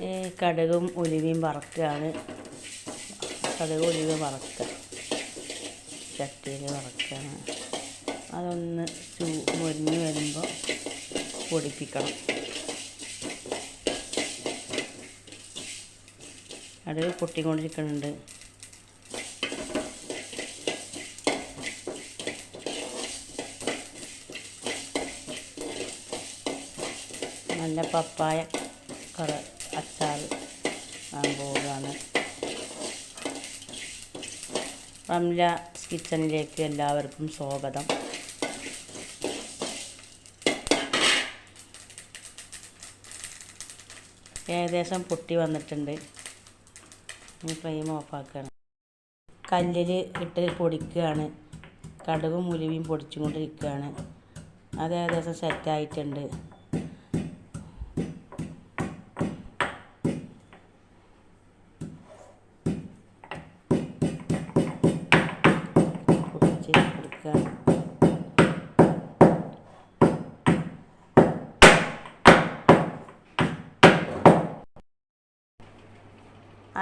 ഈ കടുകും ഉലുവയും വറക്കുകയാണ്. കടുക് ഉലുവ വറക്കുക. ചട്ടിയിൽ വറക്കുകയാണ്. അതൊന്ന് ചൂ മൊരിഞ്ഞ് വരുമ്പോൾ പൊടിപ്പിക്കണം. കടുക് പൊട്ടിക്കൊണ്ടിരിക്കുന്നുണ്ട്. നല്ല പപ്പായ കറ അച്ചാർ പോവുകയാണ്. റംല കിച്ചണിലേക്ക് എല്ലാവർക്കും സ്വാഗതം. ഏകദേശം പൊട്ടി വന്നിട്ടുണ്ട്. ഇനി ഫ്ലെയിം ഓഫാക്കുകയാണ് കല്ലിൽ ഇട്ട് പൊടിക്കുകയാണ്. കടുകും ഉലുവയും പൊടിച്ചുകൊണ്ടിരിക്കുകയാണ് അത് ഏകദേശം സെറ്റായിട്ടുണ്ട്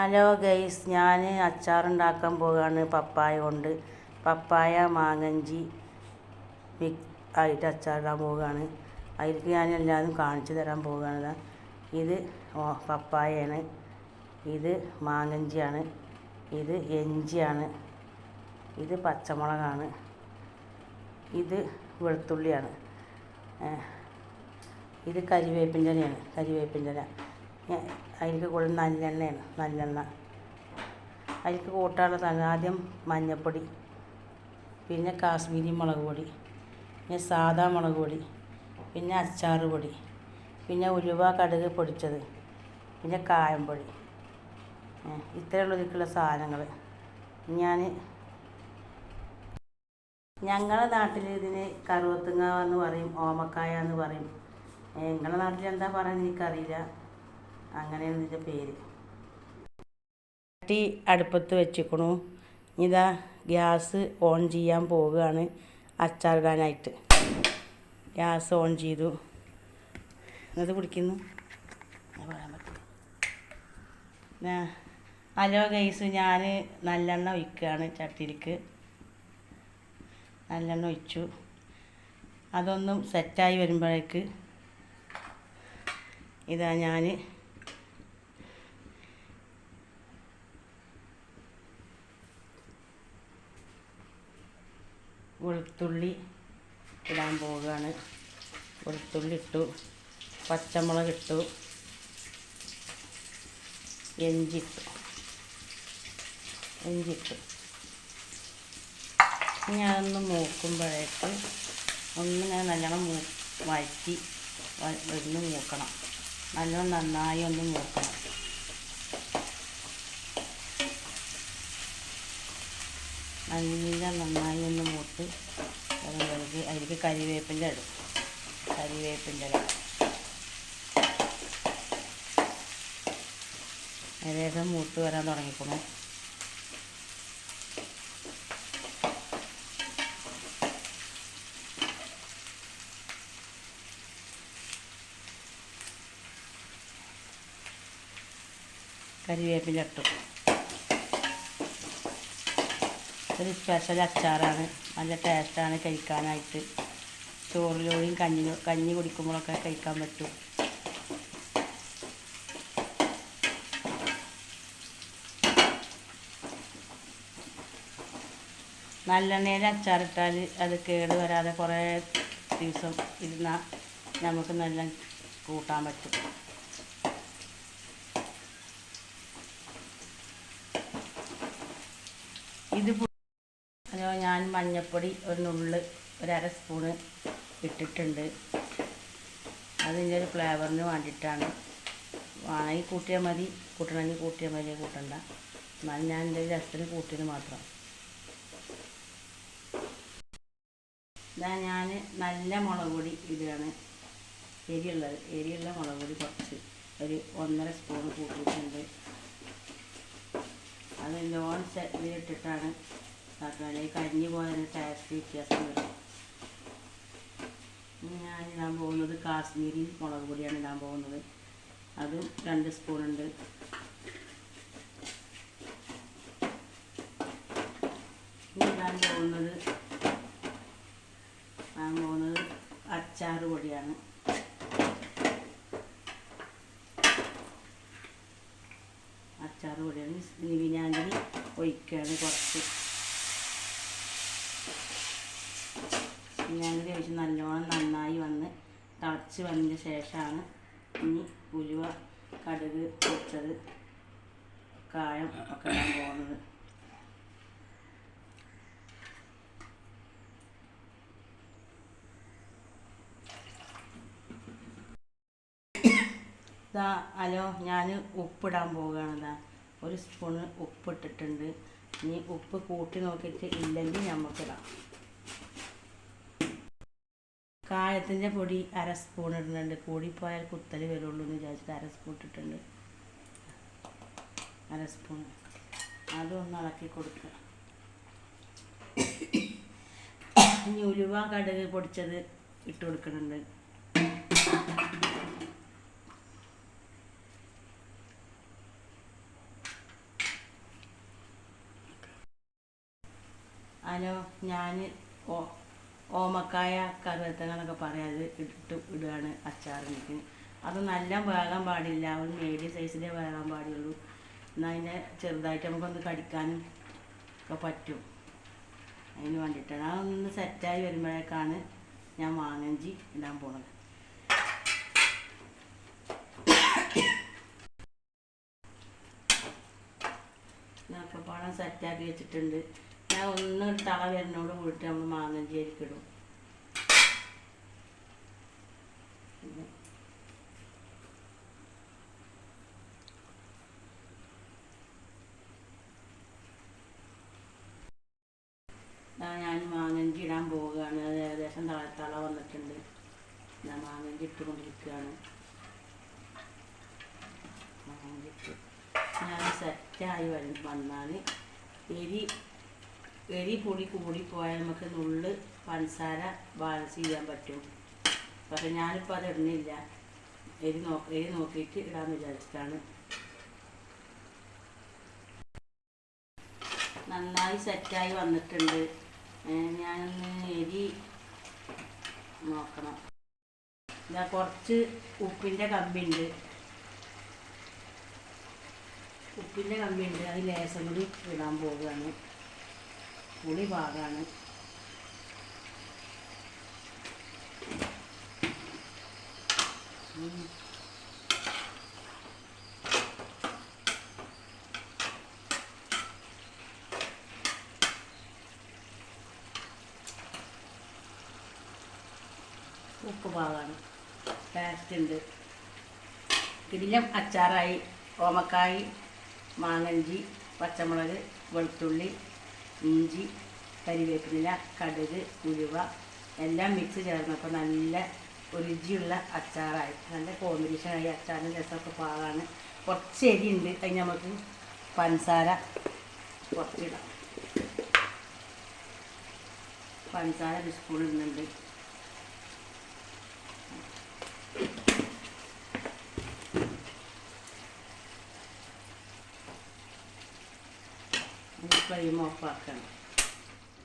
ഹലോ ഗൈസ് ഞാൻ അച്ചാറുണ്ടാക്കാൻ പോവുകയാണ് പപ്പായ കൊണ്ട്. പപ്പായ മാങ്ങഞ്ചി മിക് ആയിട്ട് അച്ചാറിടാൻ പോവുകയാണ് അതിലേക്ക് ഞാൻ എല്ലാതും കാണിച്ചു തരാൻ പോവുകയാണ് ഇത് പപ്പായയാണ്. ഇത് മാങ്ങഞ്ചിയാണ്. ഇത് എഞ്ചിയാണ്. ഇത് പച്ചമുളകാണ്. ഇത് വെളുത്തുള്ളിയാണ്. ഇത് കരിവേപ്പിന്റെ ഇലയാണ് കരിവേപ്പിന്റെ ഇല അതിലേക്ക് കൂടുതൽ നല്ലെണ്ണയാണ് നല്ലെണ്ണ. അതിലേക്ക് കൂട്ടാനുള്ള ആദ്യം മഞ്ഞൾപ്പൊടി പിന്നെ കാശ്മീരി മുളക് പൊടി പിന്നെ സാധാ മുളക് പൊടി പിന്നെ അച്ചാർ പൊടി പിന്നെ ഉലുവ കടുക് പൊടിച്ചത് പിന്നെ കായംപൊടി ഏ, ഇത്രയുള്ള ഇതിലുള്ള സാധനങ്ങൾ. ഞാൻ ഞങ്ങളുടെ നാട്ടിൽ ഇതിന് കറുവത്തുങ്ങ എന്ന് പറയും ഓമക്കായ എന്ന് പറയും. നിങ്ങളുടെ നാട്ടിൽ എന്താ പറയുന്നത് എനിക്കറിയില്ല. അങ്ങനെയാണ് ഇതിന്റെ പേര്. ചട്ടി അടുപ്പത്ത് വെച്ചിക്കണു. ഇതാ ഗ്യാസ് ഓൺ ചെയ്യാൻ പോവുകയാണ് അച്ചാറിടാനായിട്ട്. ഗ്യാസ് ഓൺ ചെയ്തു. എന്നത് കുടിക്കുന്നു. പറയാൻ പറ്റില്ല. ഹലോ ഗൈസ് ഞാൻ നല്ലെണ്ണ ഒഴിക്കുകയാണ് ചട്ടിയിലേക്ക്. നല്ലെണ്ണ ഒഴിച്ചു. അതൊന്നും സെറ്റായി വരുമ്പോഴേക്ക് ഇതാ ഞാൻ വെളുത്തുള്ളി ഇടാൻ പോവുകയാണ്. വെളുത്തുള്ളി ഇട്ടു പച്ചമുളക് ഇട്ടു എഞ്ചിട്ടു ഇനി അതൊന്ന് മൂക്കുമ്പോഴേക്ക് ഒന്നിങ്ങനെ നല്ലോണം മൂ വഴറ്റി ഒന്ന് മൂക്കണം. നല്ലോണം നന്നായി ഒന്ന് മൂക്കണം. നല്ല നന്നായി ഒന്ന് മൂത്ത് അതിലേക്ക് അതിലേക്ക് കരിവേപ്പിന്റെ ഇടും. കരിവേപ്പിന്റെ ഇല. ഏകദേശം മൂത്ത് വരാൻ തുടങ്ങിക്കണം. കരിവേപ്പിന്റെ ഇട്ടു. ഒരു സ്പെഷ്യൽ അച്ചാറാണ്. നല്ല ടേസ്റ്റാണ് കഴിക്കാനായിട്ട്. ചോറിലൂടെയും കഞ്ഞി കഞ്ഞി കുടിക്കുമ്പോഴൊക്കെ കഴിക്കാൻ പറ്റും. നല്ലെണ്ണയിൽ അച്ചാറിട്ടാൽ അത് കേട് വരാതെ കുറേ ദിവസം ഇരുന്നാൽ നമുക്ക് നല്ല കൂട്ടാൻ പറ്റും. ഇത് മഞ്ഞൾപ്പൊടി ഒരു നുള്ള് ഒരു അര സ്പൂണ് ഇട്ടിട്ടുണ്ട്. അതിന്റെ ഒരു ഫ്ലേവറിന് വേണ്ടിയിട്ടാണ്. വേണമെങ്കിൽ കൂട്ടിയാൽ മതി. കൂട്ടണമെങ്കിൽ കൂട്ടിയാൽ മതി കൂട്ടണ്ട. എന്നാലും ഞാൻ എന്റെ രസത്തിന് കൂട്ടിയത് മാത്രം. ഇതാ ഞാൻ നല്ല മുളക് പൊടി ഇടുകയാണ്. എരിയുള്ളത്. എരിയുള്ള മുളക് പൊടി കുറച്ച്. ഒരു ഒന്നര സ്പൂൺ കൂട്ടിയിട്ടുണ്ട്. അത് ലോൺ ഇതിലിട്ടിട്ടാണ് തക്കാളി കരിഞ്ഞു പോയതിന് ടേസ്റ്റ് വ്യത്യാസം വരും. ഇനി ഞാൻ ഇടാൻ പോകുന്നത് കാശ്മീരി മുളക് പൊടിയാണ് ഇടാൻ പോകുന്നത്. അതും രണ്ട് സ്പൂണുണ്ട് ഇടാൻ പോകുന്നത് ഇടാൻ പോകുന്നത് അച്ചാർ പൊടിയാണ്. അച്ചാർ പൊടിയാണ്. വിനാഗിരി ഒഴിക്കുകയാണ് കുറച്ച്. വിനാഗിരി ഒഴിച്ച് നല്ലോണം നന്നായി വന്ന് തിളച്ച് വന്നതിന് ശേഷമാണ് ഇനി ഉലുവ കടുക് പൊടിച്ചത് കായം ഒക്കെ ഇടാൻ പോകുന്നത്. ഇതാ ഹലോ ഞാൻ ഉപ്പിടാൻ പോവുകയാണ്. ഇതാ ഒരു സ്പൂണ് ഉപ്പിട്ടിട്ടുണ്ട്. ഇനി ഉപ്പ് കൂട്ടി നോക്കിയിട്ട് ഇല്ലെങ്കിൽ നമുക്കിടാം കായത്തിന്റെ പൊടി അര സ്പൂൺ ഇടുന്നുണ്ട്. കൂടിപ്പോയാൽ കുത്തൽ വരുള്ളൂ എന്ന് വിചാരിച്ചിട്ട് അര സ്പൂൺ ഇട്ടിട്ടുണ്ട്. അര സ്പൂൺ അതൊന്ന് ഇളക്കി കൊടുക്കുക. ഇനി ഉലുവ കടുക് പൊടിച്ചത് ഇട്ട് കൊടുക്കുന്നുണ്ട്. ഹലോ ഞാൻ ഓ ഓമക്കായ കറുവത്തങ്ങളൊക്കെ പറയാം അത് ഇട്ട് ഇടുകയാണ് അച്ചാറിലേക്ക് അത് നല്ല വേകാൻ പാടില്ല. ഒരു മീഡിയം സൈസിലേ വേകാൻ പാടുള്ളൂ എന്നാൽ അതിനെ ചെറുതായിട്ട് നമുക്കൊന്ന് കടിക്കാനും ഒക്കെ പറ്റും. അതിന് വേണ്ടിയിട്ടാണ് അതൊന്ന് സെറ്റായി വരുമ്പോഴേക്കാണ് ഞാൻ മാങ്ങഞ്ചി ഇടാൻ പോണത്. നാക്കപ്പാടം സെറ്റാക്കി വെച്ചിട്ടുണ്ട്. ഞാൻ ഒന്ന് തള വരുന്നോട് കൂടിയിട്ട് നമ്മൾ മാങ്ങഞ്ചേരിക്കിടും ഞാൻ മാങ്ങഞ്ചി ഇടാൻ പോവുകയാണ്. അത് ഏകദേശം തള തള വന്നിട്ടുണ്ട് ഞാൻ മാങ്ങഞ്ചി ഇട്ടുകൊണ്ടിരിക്കുകയാണ്. മാങ്ങഞ്ചി ഞാൻ സെറ്റായി വരും വന്നാൽ എരി എരി പൊടി കൂടിപ്പോയാൽ നമുക്ക് നുള്ള് പഞ്ചസാര ബാലൻസ് ചെയ്യാൻ പറ്റും. പക്ഷെ ഞാനിപ്പോൾ അത് ഇടുന്നില്ല. എരി നോ എരി നോക്കിയിട്ട് ഇടാമെന്ന് വിചാരിച്ചിട്ടാണ്. നന്നായി സെറ്റായി വന്നിട്ടുണ്ട്. ഞാനൊന്ന് എരി നോക്കണം. ഞാൻ കുറച്ച് ഉപ്പിന്റെ കമ്പിണ്ട്. ഉപ്പിന്റെ കമ്പിണ്ട്. അത് ലേസം കൂടി ഇടാൻ പോവുകയാണ്. പുളി പാകാണ് ഉപ്പ് പാകാണ് ടേസ്റ്റ് ഉണ്ട്. ഇതിലും അച്ചാറായി ഓമക്കായി മാങ്ങഞ്ചി പച്ചമുളക് വെളുത്തുള്ളി ഇഞ്ചി കരിവേപ്പില കടുക് ഉലുവ എല്ലാം മിക്സ് ചേർന്നപ്പോൾ നല്ല രുചിയുള്ള അച്ചാറായി. നല്ല കോമ്പിനേഷനായി അച്ചാറിന് രസമൊക്കെ പാകാണ്. കുറച്ച് എരിയുണ്ട്. അതിന് നമുക്ക് പഞ്ചസാര കുറച്ചിടാം. പഞ്ചസാര ഒരു സ്പൂൺ ഇടുന്നുണ്ട്. ഫ്ലെയിം ഓഫാക്കണം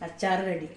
അച്ചാർ റെഡി